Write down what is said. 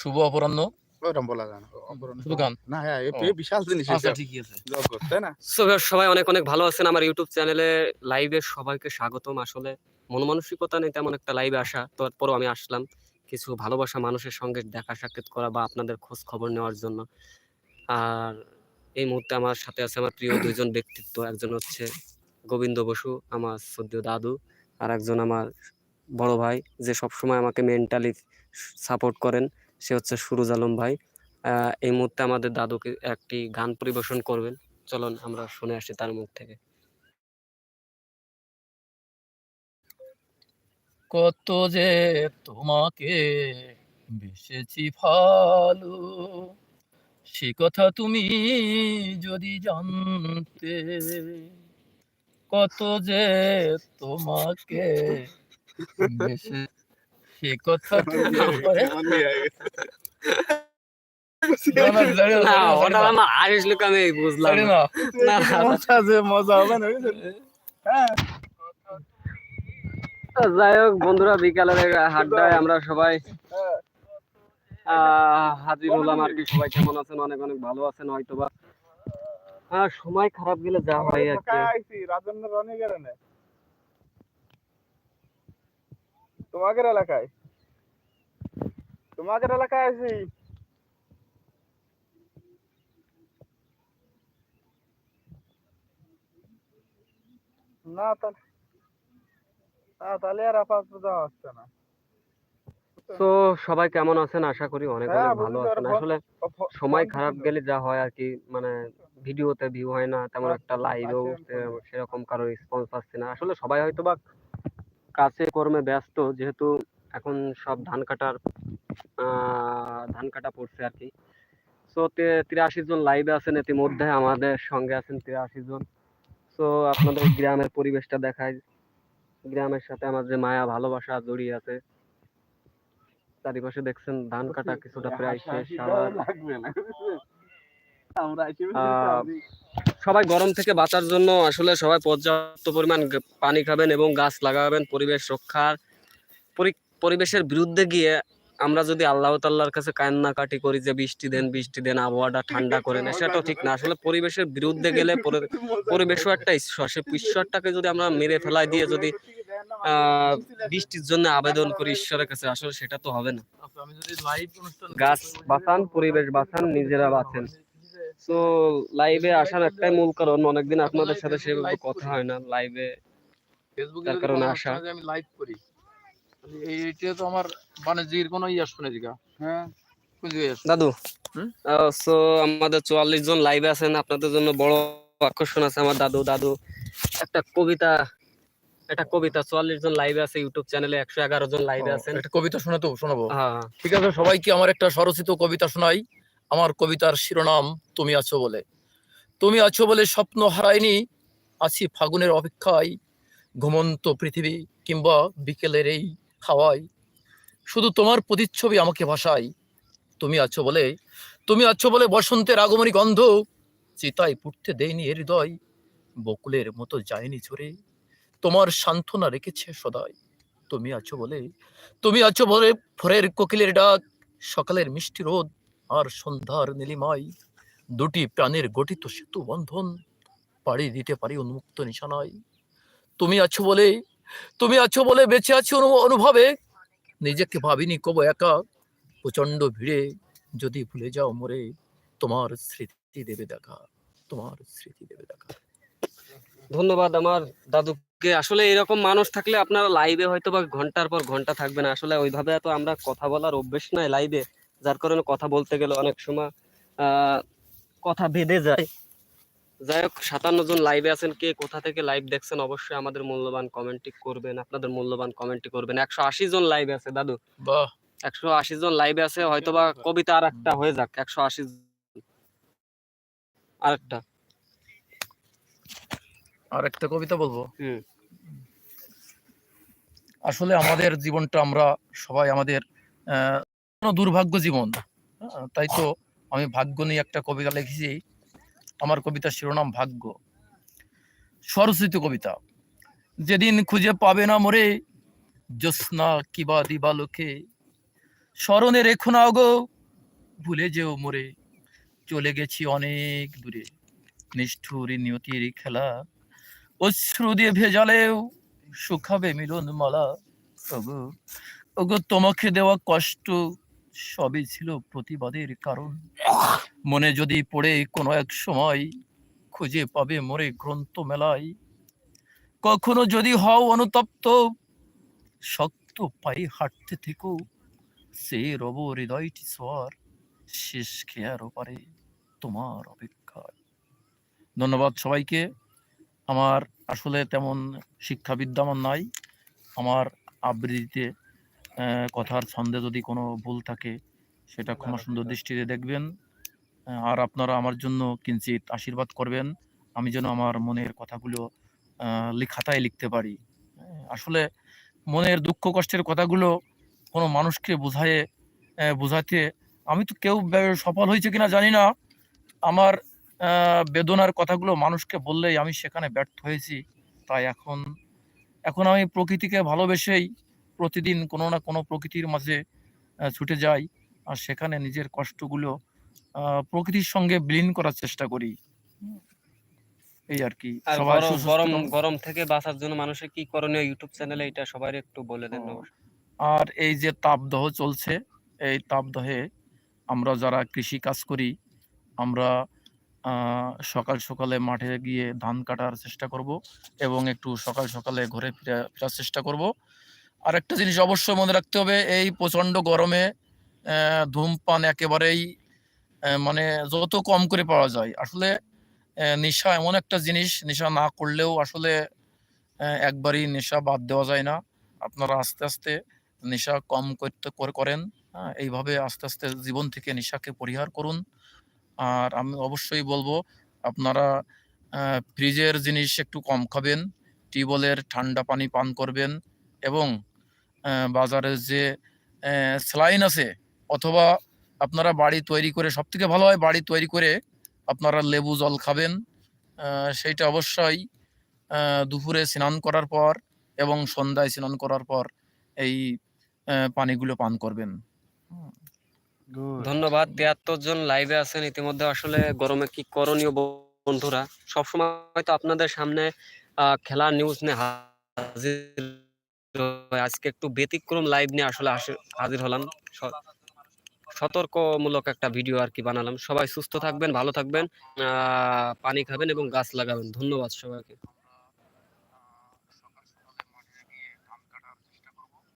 শুভ অপরাহ্ন। বলা যায় না। অপরাহ্ন। শুধু গান। না হ্যাঁ বিশাল জিনিস আচ্ছা ঠিকই আছে। না? সবাই অনেক অনেক ভালো আছেন আমার ইউটিউব চ্যানেলে লাইভে সবাইকে স্বাগতম। আসলে মন মানসিকতা নেই তেমন একটা লাইভে আসা তারপরও আমি আসলাম কিছু ভালোবাসা মানুষের সঙ্গে দেখা সাক্ষাৎ করা বা আপনাদের খোঁজ খবর নেওয়ার জন্য। আর এই মুহূর্তে আমার সাথে আছে আমার প্রিয় দুইজন ব্যক্তিত্ব। একজন হচ্ছে গোবিন্দ বসু আমার সদ্য দাদু আর একজন আমার বড় ভাই যে সবসময় আমাকে মেন্টালি সাপোর্ট করেন। সে হচ্ছে সুরজ আলম ভাই। এই মুহূর্তে আমাদের দাদুকে একটি গান পরিবেশন করবেন। চলুন আমরা শুনে আসি তার মুখ থেকে। কত যে তোমাকে বেসেছি ভালো, সে কথা তুমি যদি জানতে, কত যে তোমাকে বেসে সে কথা যাই হোক বন্ধুরা বিকালের হাড্ডায় আমরা সবাই। আহ, হাজির হলাম আর কি সবাই কেমন আছেন অনেক অনেক ভালো আছেন হয়তো বা সময় খারাপ গেলে যা হয় আর কি তোমাদের এলাকায়? তোমাদের এলাকায় আইছি না তাহলে আর আপাতত যাওয়া হচ্ছে না। তো সবাই কেমন আছেন? আশা করি অনেক হ্যাঁ, অনেক ভালো আছেন। আসলে সময় খারাপ গেলে যা হয় আর কি মানে ভিডিওতে ভিউ হয় না তেমন একটা লাইভেও আছে সেরকম কারও রেসপন্স পাচ্ছি না। আসলে সবাই হয়তো বা কাছে কর্মে ব্যস্ত যেহেতু এখন সব ধান কাটার ধান কাটা পড়ছে আর কি। তো তিরাশি জন লাইভে আছেন ইতিমধ্যে আমাদের সঙ্গে আছেন তিরাশি জন। তো আপনাদের গ্রামের পরিবেশটা দেখায় গ্রামের সাথে আমার যে মায়া ভালোবাসা জড়িয়ে আছে। চারিপাশে দেখছেন ধান কাটা কিছুটা প্রায় শেষ আমরা আহ, সবাই গরম থেকে বাঁচার জন্য আসলে সবাই পর্যাপ্ত পরিমাণ পানি খাবেন এবং গাছ লাগাবেন পরিবেশ রক্ষার পরিবেশের বিরুদ্ধে গিয়ে আমরা যদি আল্লাহ তাল্লাহর কাছে কান্নাকাটি করি যে বৃষ্টি দেন বৃষ্টি দেন আবহাওয়াটা ঠান্ডা করেন সেটাও ঠিক না। আসলে পরিবেশের বিরুদ্ধে গেলে পরিবেশও একটা ঈশ্বর। সে ঈশ্বরটাকে যদি আমরা মেরে ফেলাই দিয়ে যদি আহ, বৃষ্টির জন্য আবেদন করি ঈশ্বরের কাছে আসলে সেটা তো হবে না। আচ্ছা, গাছ বাঁচান পরিবেশ বাঁচান নিজেরা বাঁচেন। তো লাইভে আসার একটাই মূল কারণ অনেকদিন আপনাদের সাথে সেভাবে কথা হয় না লাইভে তার কারণে আসা। আমি লাইভ করি। এইটা তো আমার বাণিজ্যের কোনো ইয়ে আসবে না জিগা হ্যাঁ? দাদু সো আমাদের চুয়াল্লিশ জন লাইভে আছেন আপনাদের জন্য বড় আকর্ষণ আছে আমার দাদু। দাদু একটা কবিতা একটা কবিতা চুয়াল্লিশ জন লাইভে আছে ইউটিউব চ্যানেলে একশো এগারো জন লাইভে আছেন। একটা কবিতা শোনাতো শোনাবো। হ্যাঁ। ঠিক আছে সবাইকে আমার একটা স্বরচিত কবিতা শোনাই। আমার কবিতার শিরোনাম তুমি আছো বলে। তুমি আছো বলে স্বপ্ন হারাইনি আছি ফাগুনের অপেক্ষায়। ঘুমন্ত পৃথিবী কিংবা বিকেলের এই হাওয়ায়। শুধু তোমার প্রতিচ্ছবি আমাকে ভাসায়। তুমি আছো বলে, তুমি আছো বলে বসন্তের আগমনী গন্ধ চিতায় পুড়তে দেয়নি হৃদয়। বকুলের মতো যায়নি ঝরে, তোমার সান্ত্বনা রেখেছে সদাই তুমি আছো বলে, তুমি আছো বলে ভোরের কোকিলের ডাক, সকালের মিষ্টি রোদ আর সন্ধ্যার নীলিমাই দুটি প্রাণের গঠিত সেতু বন্ধন পাড়ি দিতে পারি উন্মুক্ত নিশানায়। তুমি আছো বলে, তুমি আছো বলে বেঁচে আছি অনু- অনুভবে। নিজেকে ভাবিনি কব একা। প্রচণ্ড ভিড়ে যদি ভুলে যাও মরে, তোমার স্মৃতি দেবে দেখা, তোমার স্মৃতি দেবে দেখা। ধন্যবাদ আমার দাদুকে। আসলে এরকম মানুষ থাকলে আপনারা লাইভে হয়তো বা ঘণ্টার পর ঘণ্টা থাকবে না। আসলে ওইভাবে তো আমরা কথা বলার অভ্যেস নাই লাইভে যার কারণে কথা বলতে গেলে অনেক সময় আহ, কথা বেঁধে যায়। যাই হোক সাতান্ন জন লাইভে আছেন কে কোথা থেকে লাইভ দেখছেন অবশ্যই আমাদের মূল্যবান কমেন্টটি করবেন আপনাদের মূল্যবান কমেন্টটি করবেন। একশো আশি জন লাইভে আছে দাদু। একশো আশি জন লাইভে আছে হয়তো বা কবিতা আর একটা হয়ে যাক একশো আশি আরেকটা। আর একটা কবিতা বলব? হুম। আসলে আমাদের জীবনটা আমরা সবাই আমাদের দুর্ভাগ্য জীবন। হ্যাঁ, তাই তো আমি ভাগ্য নিয়ে একটা কবিতা লিখেছি। আমার কবিতার শিরোনাম ভাগ্য। স্বরচিত কবিতা। যেদিন খুঁজে পাবে না মোরে জ্যোৎস্না কিবা দিবালোকে স্মরণে রেখো না গো ভুলে যেও মোরে। চলে গেছি অনেক দূরে। নিষ্ঠুর নিয়তির খেলা। অশ্রু দিয়ে ভেজালেও শুকাবে মিলন মালা ওগো ওগো তোমাকে দেওয়া কষ্ট সবই ছিল প্রতিবাদের কারণ। মনে যদি পড়ে কোনো এক সময়, খুঁজে পাবে মোরে গ্রন্থ মেলায়। কখনো যদি হও অনুতপ্ত, শক্ত পায়ে হাঁটতে থেকো, সে রব হৃদয়টি সোয়ার শেষ খেয়ার ওপারে তোমার অপেক্ষায়। ধন্যবাদ সবাইকে। আমার আসলে তেমন শিক্ষাবিদ্যা আমার নাই। আমার আবৃত্তিতে কথার ছন্দে যদি কোনো ভুল থাকে সেটা ক্ষমা সুন্দর দৃষ্টিতে দেখবেন। আর আপনারা আমার জন্য কিঞ্চিত আশীর্বাদ করবেন। আমি যেন আমার মনের কথাগুলো খাতায় লিখতে পারি। আসলে মনের দুঃখ কষ্টের কথাগুলো কোনো মানুষকে বোঝায় বোঝাতে আমি তো কেউ সফল হয়েছে কিনা জানি না। আমার বেদনার কথাগুলো মানুষকে বললেই আমি সেখানে ব্যর্থ হয়েছি। তাই এখন এখন আমি প্রকৃতিকে ভালোবেসেই প্রতিদিন কোনো না কোনো প্রকৃতির মাঝে ছুটে যাই আর সেখানে নিজের কষ্টগুলো প্রকৃতির সঙ্গে বিলীন করার চেষ্টা করি। এই আর কি। গরম গরম থেকে বাঁচার জন্য মানুষের কি করণীয় ইউটিউব চ্যানেলে এটা সবাই একটু বলে দেন আর এই যে তাপদাহ চলছে এই তাপদাহে আমরা যারা কৃষি কাজ করি আমরা আহ, সকাল সকালে মাঠে গিয়ে ধান কাটার চেষ্টা করব এবং একটু সকাল সকালে ঘরে ফিরে ফেরার চেষ্টা করব। আর একটা জিনিস অবশ্যই মনে রাখতে হবে এই প্রচণ্ড গরমে ধূমপান একেবারেই মানে যত কম করে পাওয়া যায়। আসলে নেশা এমন একটা জিনিস নেশা না করলেও আসলে একবারই নেশা বাদ দেওয়া যায় না। আপনারা আস্তে আস্তে নেশা কম করতে করে- করেন হ্যাঁ, এইভাবে আস্তে আস্তে জীবন থেকে নেশাকে পরিহার করুন। আর আমি অবশ্যই বলব আপনারা ফ্রিজের জিনিস একটু কম খাবেন টিউবওয়েলের ঠান্ডা পানি পান করবেন এবং বাজারে যে স্যালাইন আছে অথবা আপনারা বাড়ি তৈরি করে সব থেকে ভালো হয় বাড়ি তৈরি করে আপনারা লেবু জল খাবেন। সেইটা অবশ্যই দুপুরে স্নান করার পর এবং সন্ধ্যায় স্নান করার পর এই পানিগুলো পান করবেন। ধন্যবাদ। তিয়াত্তর জন লাইভে আছেন ইতিমধ্যে আসলে গরমে কি করণীয় বন্ধুরা? সবসময় তো আপনাদের সামনে খেলা নিউজ নিয়ে হাজির। আজকে একটু ব্যতিক্রম লাইভ নিয়ে আসলে হাজির হলাম। সতর্কমূলক একটা ভিডিও আর কি বানালাম। সবাই সুস্থ থাকবেন, ভালো থাকবেন পানি খাবেন এবং গাছ লাগাবেন। ধন্যবাদ সবাইকে।